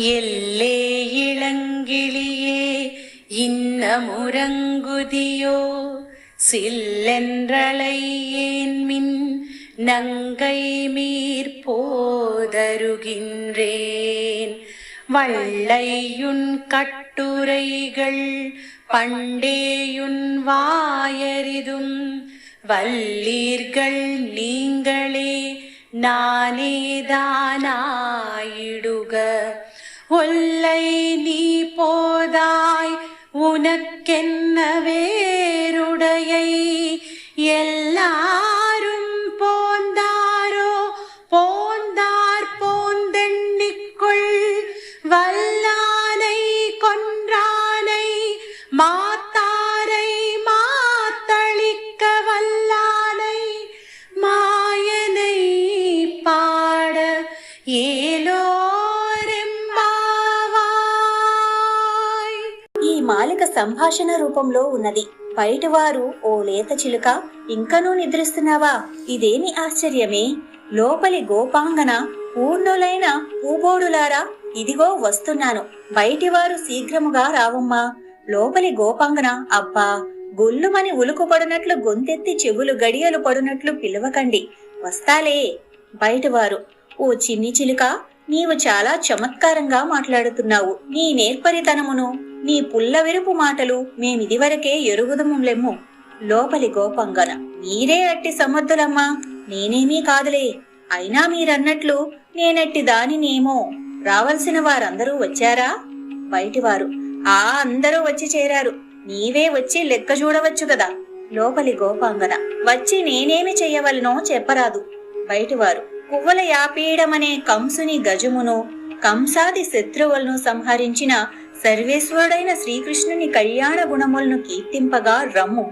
எல்லே இளங்கிளியே இன்னமுரங்குதியோ? சில்லென்றழையேன் மின் நங்கை மீர் போதருகின்றேன். வள்ளையுன் கட்டுரைகள் பண்டேயுன் வாயரிதும் வல்லீர்கள் நீங்களே நானேதானாயிடுக உனக்கென்ன வேருடையை సంభాషణ రూపంలో ఉన్నది. బయటవారు ఓ లేత చిలుక ఇంకనూ నిద్రిస్తున్నావా? ఇదేమి ఆశ్చర్యమే? లోపలి గోపాంగన పూర్ణులైన పూబోడులారా ఇదిగో వస్తున్నాను. బయటివారు శీఘ్రముగా రావమ్మా. లోపలి గోపాంగన అబ్బా! గొల్లుమని ఉలుకు పడినట్లు గొంతెత్తి చెవులు గడియలు పడునట్లు పిలవకండి. వస్తాలే. బయటవారు ఓ చిన్ని చిలుక నీవు చాలా చమత్కారంగా మాట్లాడుతున్నావు. నీ నేర్పరితనమును నీ పుల్లవిరుపు మాటలు మేమిదివరకే ఎరుగుదములెమ్ము. లోపలి గోపంగన. మీరే అట్టి సమర్థులమ్మా. నేనేమీ కాదులే. అయినా మీరన్నట్లు నేనట్టి దానినేమో. రావలసిన వారందరూ వచ్చారా? బయటివారు. ఆ అందరూ వచ్చి చేరారు. నీవే వచ్చి లెక్క చూడవచ్చు కదా లోపలి గోపాంగన. వచ్చి నేనేమి చెయ్యవలనో చెప్పరాదు. బయటివారు. కువ్వల యాపీయడమనే కంసుని గజమును కంసాది శత్రువులను సంహరించిన సర్వేశ్వరుడైన శ్రీకృష్ణుని కళ్యాణ గుణములను కీర్తింపగా రమ్ము.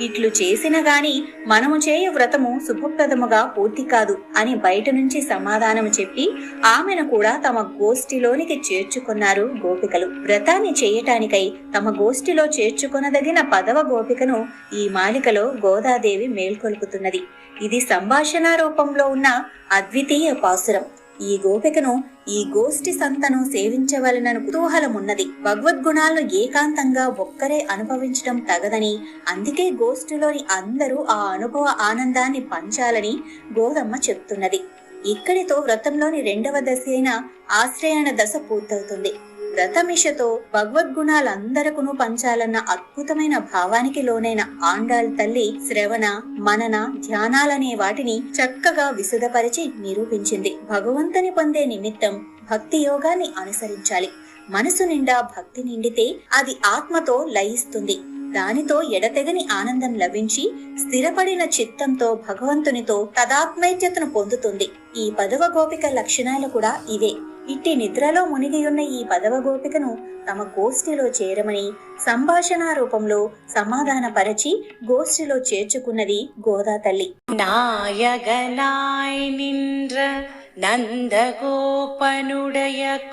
ఇట్లు చేసిన గాని మనము చేయ వ్రతము శుభప్రదముగా పూర్తి కాదు అని బయట నుంచి సమాధానము చెప్పి ఆమెను కూడా తమ గోష్ఠిలోనికి చేర్చుకున్నారు గోపికలు. వ్రతాన్ని చేయటానికై తమ గోష్ఠిలో చేర్చుకొనదగిన పదవ గోపికను ఈ మాలికలో గోదాదేవి మేల్కొల్పుతున్నది. ఇది సంభాషణ రూపంలో ఉన్న అద్వితీయ పాసురం. ఈ గోపికను ఈ గోష్ఠి సంతను సేవించవలనను కుతూహలమున్నది. భగవద్గుణాలను ఏకాంతంగా ఒక్కరే అనుభవించడం తగదని అందుకే గోష్ఠిలోని అందరూ ఆ అనుభవ ఆనందాన్ని పంచాలని గోదమ్మ చెప్తున్నది. ఇక్కడితో వ్రతంలోని రెండవ దశ అయిన ఆశ్రయణ దశ పూర్తవుతుంది. వ్రతమిషతో భగవద్గుణాలందరకును పంచాలన్న అద్భుతమైన భావానికి లోనైన ఆండాళ్ తల్లి శ్రవణ మనన ధ్యానాలనే వాటిని చక్కగా విశదపరిచి నిరూపించింది. భగవంతుని పొందే నిమిత్తం భక్తి యోగాన్ని అనుసరించాలి. మనసు నిండా భక్తి నిండితే అది ఆత్మతో లయిస్తుంది. దానితో ఎడతెగని ఆనందం లభించి స్థిరపడిన చిత్తంతో భగవంతునితో తదాత్మైత్యతను పొందుతుంది. ఈ పదవ గోపిక లక్షణాలు కూడా ఇవే. ఇట్టి నిద్రలో మునిగి ఉన్న ఈ పదవ గోపికను తమ గోష్ఠిలో చేరమని సంభాషణ రూపంలో సమాధానపరచి గోష్ఠిలో చేర్చుకున్నది గోదా తల్లి நாயகனாய் நின்ற நந்தகோபனுடைய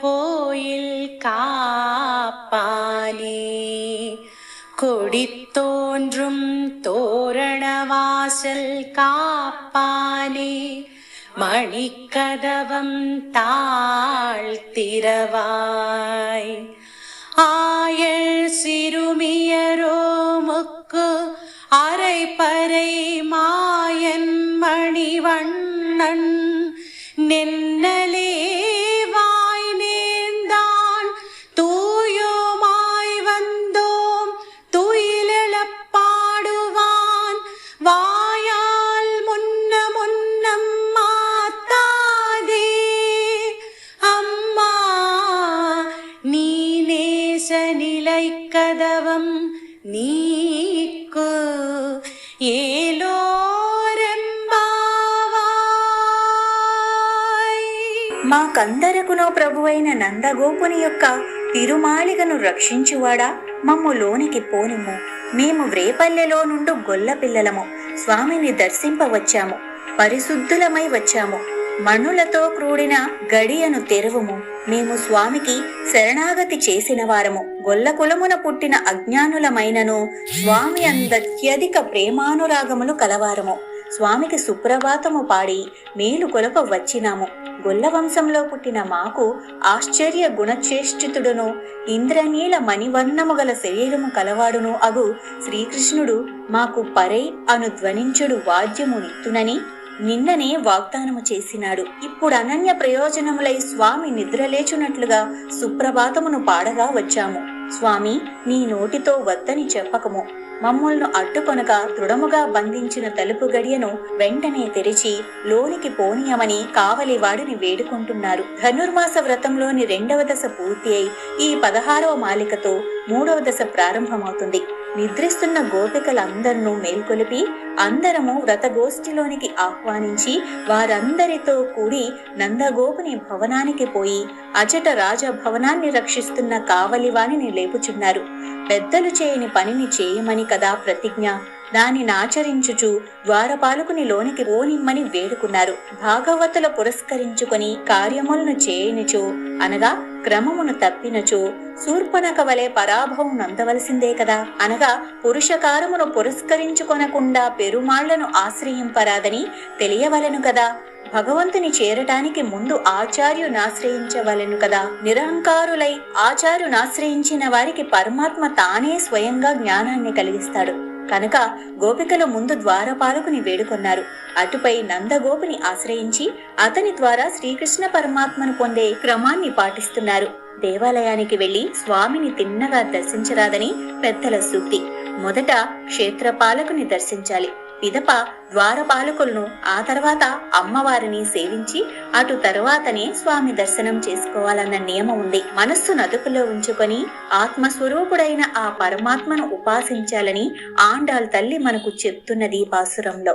கோயில் காப்பானே கொடித்தோன்றும் தோரணவாசல் காப்பானே மணிக்கதவம் தாழ்த்திரவாய். ஆயல் சிறுமியரோ முக்கு அரை பறை மாயன் மணிவண்ணன். நின்ன గౌరవం నీకు ఏలో మాకందరకునో ప్రభువైన నందగోపుని యొక్క తిరుమాలిగను రక్షించువాడా? మమ్ము లోనికి పోనిమ్ము. మేము వ్రేపల్లెలో నుండు గొల్ల పిల్లలము. స్వామిని దర్శింపవచ్చాము. పరిశుద్ధులమై వచ్చాము. మణులతో క్రూడిన గడియను తెరువుము. మేము స్వామికి శరణాగతి చేసిన వారము. గొల్ల కులమున పుట్టిన అజ్ఞానులమైనను స్వామి అందత్యధిక ప్రేమానురాగములు కలవారము. స్వామికి సుప్రభాతము పాడి మేలు కొలప వచ్చినాము. గొల్ల వంశంలో పుట్టిన మాకు ఆశ్చర్య గుణచేష్టితుడును ఇంద్రనీల మణివర్ణము గల శరీరము కలవాడును అగు శ్రీకృష్ణుడు మాకు పరై అను ధ్వనించుడు వాద్యము నిత్తునని నిన్ననే వాగ్దానము చేసినాడు. ఇప్పుడు అనన్య ప్రయోజనములై స్వామి నిద్రలేచునట్లుగా సుప్రభాతమును పాడగా వచ్చాము. స్వామి నీ నోటితో వద్దని చెప్పకము. మమ్ములను అడ్డుకొనక దృఢముగా బంధించిన తలుపు గడియను వెంటనే తెరిచి లోనికి పోనీయమని కావలి వాడిని వేడుకుంటున్నారు. ధనుర్మాస వ్రతంలోని రెండవ దశ పూర్తి అయి ఈ పదహారవ మాలికతో మూడవ దశ ప్రారంభమవుతుంది. నిద్రిస్తున్న గోపికలందరినూ మేల్కొలిపి అందరము వ్రతగోష్ఠిలోనికి ఆహ్వానించి వారందరితో కూడి నందగోపుని భవనానికి పోయి అచట రాజభవనాన్ని రక్షిస్తున్న కావలివాణిని లేపుచున్నారు. పెద్దలు చేయని పనిని చేయమని కదా ప్రతిజ్ఞ. దానిని ఆచరించుచు ద్వారపాలకుని లోనికి పోనిమ్మని వేడుకున్నారు. భాగవతుల పురస్కరించుకొని కార్యములను చేయనిచో అనగా క్రమమును తప్పినచో శూర్పణక వలె పరాభవం నందవలసిందే కదా. అనగా పురుషకారమును పురస్కరించుకొనకుండా పెరుమాళ్ళను ఆశ్రయింపరాదని తెలియవలెను కదా. భగవంతుని చేరటానికి ముందు ఆచార్యునాశ్రయించవలెను కదా. నిరహంకారులై ఆచార్యునాశ్రయించిన వారికి పరమాత్మ తానే స్వయంగా జ్ఞానాన్ని కలిగిస్తాడు. కనుక గోపికలు ముందు ద్వారపాలకుని వేడుకొన్నారు. అటుపై నందగోపుని ఆశ్రయించి అతని ద్వారా శ్రీకృష్ణ పరమాత్మను పొందే క్రమాన్ని పాటిస్తున్నారు. దేవాలయానికి వెళ్ళి స్వామిని తిన్నగా దర్శించరాదని పెద్దల సూక్తి మొదట క్షేత్రపాలకుని దర్శించాలి. పిదప ద్వారపాలకులను ఆ తర్వాత అమ్మవారిని సేవించి అటు తరువాతనే స్వామి దర్శనం చేసుకోవాలన్న నియమం ఉంది. మనస్సు నదుపులో ఉంచుకొని ఆత్మస్వరూపుడైన ఆ పరమాత్మను ఉపాసించాలని ఆండాల్ తల్లి మనకు చెప్తున్నది పాసురంలో